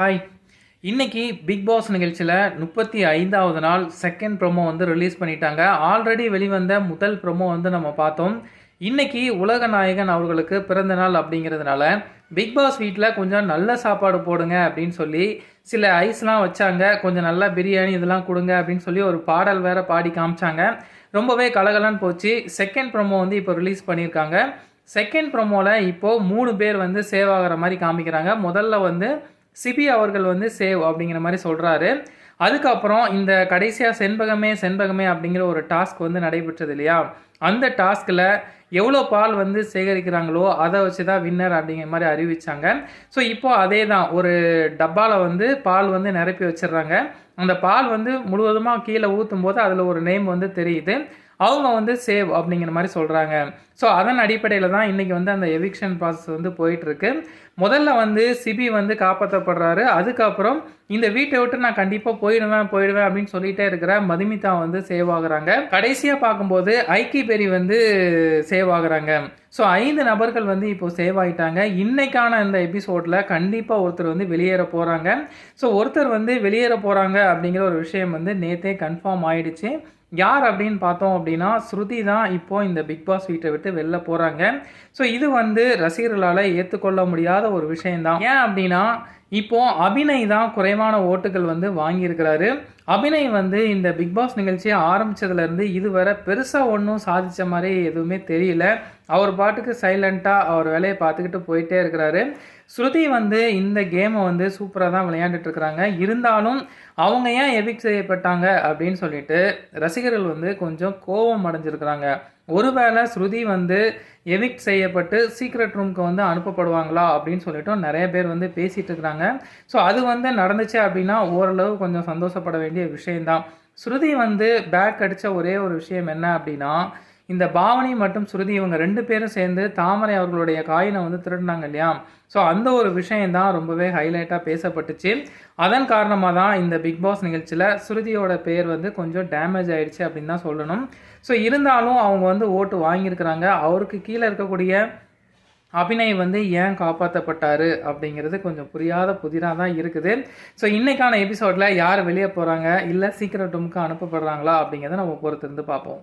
Hi இன்னைக்கு big pass நிகழ்ச்சியில் முப்பத்தி ஐந்தாவது நாள் செகண்ட் ப்ரோமோ வந்து ரிலீஸ் பண்ணிட்டாங்க. ஆல்ரெடி வெளிவந்த முதல் ப்ரோமோ வந்து நம்ம பார்த்தோம். இன்னைக்கு உலக நாயகன் அவர்களுக்கு பிறந்த நாள் அப்படிங்கிறதுனால பிக் பாஸ் வீட்டில் கொஞ்சம் நல்ல சாப்பாடு போடுங்க அப்படின்னு சொல்லி சில ஐஸ்லாம் வச்சாங்க. கொஞ்சம் நல்லா பிரியாணி இதெல்லாம் கொடுங்க அப்படின்னு சொல்லி ஒரு பாடல் வேற பாடி காமிச்சாங்க. ரொம்பவே கலகலன்னு போச்சு. செகண்ட் ப்ரோமோ வந்து இப்போ ரிலீஸ் பண்ணியிருக்காங்க. செகண்ட் ப்ரோமோவில் இப்போது மூணு பேர் வந்து சேவ் ஆகிற மாதிரி காமிக்கிறாங்க. முதல்ல வந்து சிபி அவர்கள் வந்து சேவ் அப்படிங்கிற மாதிரி சொல்கிறாரு அதுக்கப்புறம் இந்த கடைசியாக செண்பகமே செண்பகமே அப்படிங்கிற ஒரு டாஸ்க் வந்து நடைபெற்றது இல்லையா? அந்த டாஸ்கில் எவ்வளோ பால் வந்து சேகரிக்கிறாங்களோ அதை வச்சு தான் வின்னர் அப்படிங்கிற மாதிரி அறிவிச்சாங்க. ஸோ இப்போ அதே தான் ஒரு டப்பாவில் வந்து பால் வந்து நிரப்பி வச்சிடுறாங்க. அந்த பால் வந்து முழுவதுமாக கீழே ஊற்றும் போது அதில் ஒரு நேம் வந்து தெரியுது. அவங்க வந்து சேவ் அப்படிங்கிற மாதிரி சொல்கிறாங்க ஸோ அதன் அடிப்படையில் தான் இன்றைக்கி வந்து அந்த எவிக்ஷன் ப்ராசஸ் வந்து போயிட்டுருக்கு. முதல்ல வந்து சிபி வந்து காப்பாற்றப்படுறாரு அதுக்கப்புறம் இந்த வீட்டை விட்டு நான் கண்டிப்பாக போயிடுவேன் போயிடுவேன் அப்படின்னு சொல்லிகிட்டே இருக்கிற மதுமிதா வந்து சேவ் ஆகுறாங்க. கடைசியாக பார்க்கும்போது ஐக்கி பெரி வந்து சேவ் ஆகுறாங்க. ஸோ ஐந்து நபர்கள் வந்து இப்போ சேவ் ஆகிட்டாங்க இன்னைக்கான இந்த எபிசோடில் கண்டிப்பாக ஒருத்தர் வந்து வெளியேற போகிறாங்க ஸோ ஒருத்தர் வந்து வெளியேற போகிறாங்க அப்படிங்கிற ஒரு விஷயம் வந்து நேற்றே கன்ஃபார்ம் ஆயிடுச்சு. யார் அப்படின்னு பார்த்தோம் அப்படின்னா ஸ்ருதி தான் இப்போ இந்த பிக் பாஸ் வீட்டை விட்டு வெளில போகிறாங்க ஸோ இது வந்து ரசிகர்களால் ஏற்றுக்கொள்ள முடியாத ஒரு விஷயம்தான். ஏன் அப்படின்னா இப்போ அபிநய் தான் குறைவான ஓட்டுகள் வந்து வாங்கியிருக்கிறாரு. அபிநய் வந்து இந்த பிக் பாஸ் நிகழ்ச்சியை ஆரம்பிச்சதுலேருந்து இதுவரை பெருசாக ஒன்றும் சாதித்த மாதிரி எதுவுமே தெரியல. அவர் பாட்டுக்கு சைலண்ட்டாக அவர் வேலையை பார்த்துக்கிட்டு போயிட்டே இருக்கிறாரு. ஸ்ருதி வந்து இந்த கேமை வந்து சூப்பராக தான் விளையாண்டுட்டு இருக்கிறாங்க. இருந்தாலும் அவங்க ஏன் எவிக் செய்யப்பட்டாங்க அப்படின்னு சொல்லிட்டு ரசிகர்கள் வந்து கொஞ்சம் கோபம் அடைஞ்சிருக்கிறாங்க. ஒருவேளை ஸ்ருதி வந்து எவிக்ட் செய்யப்பட்டு சீக்ரெட் ரூம்க்கு வந்து அனுப்பப்படுவாங்களா அப்படின்னு சொல்லிட்டு நிறைய பேர் வந்து பேசிகிட்டு இருக்கிறாங்க. ஸோ அது வந்து நடந்துச்சு அப்படின்னா ஓரளவு கொஞ்சம் சந்தோஷப்பட வேண்டிய விஷயம்தான். ஸ்ருதி வந்து பேக் அடித்த ஒரே ஒரு விஷயம் என்ன அப்படின்னா இந்த பாவனி மற்றும் ஸ்ருதி இவங்க ரெண்டு பேரும் சேர்ந்து தாமரை அவர்களுடைய காயினை வந்து திருடினாங்க இல்லையா? ஸோ அந்த ஒரு விஷயந்தான் ரொம்பவே ஹைலைட்டாக பேசப்பட்டுச்சு. அதன் காரணமாக தான் இந்த பிக் பாஸ் நிகழ்ச்சியில் ஸ்ருதியோட பேர் வந்து கொஞ்சம் டேமேஜ் ஆயிடுச்சு அப்படின்னு தான் சொல்லணும். ஸோ இருந்தாலும் அவங்க வந்து ஓட்டு வாங்கியிருக்கிறாங்க. அவருக்கு கீழே இருக்கக்கூடிய அபிநய் வந்து ஏன் காப்பாற்றப்பட்டாரு அப்படிங்கிறது கொஞ்சம் புரியாத புதிராக தான் இருக்குது. ஸோ இன்றைக்கான எபிசோடில் யார் வெளியே போகிறாங்க இல்லை சீக்கிரம் ரூமுக்கு அனுப்பப்படுறாங்களா அப்படிங்கிறத நம்ம பொறுத்திருந்து பார்ப்போம்.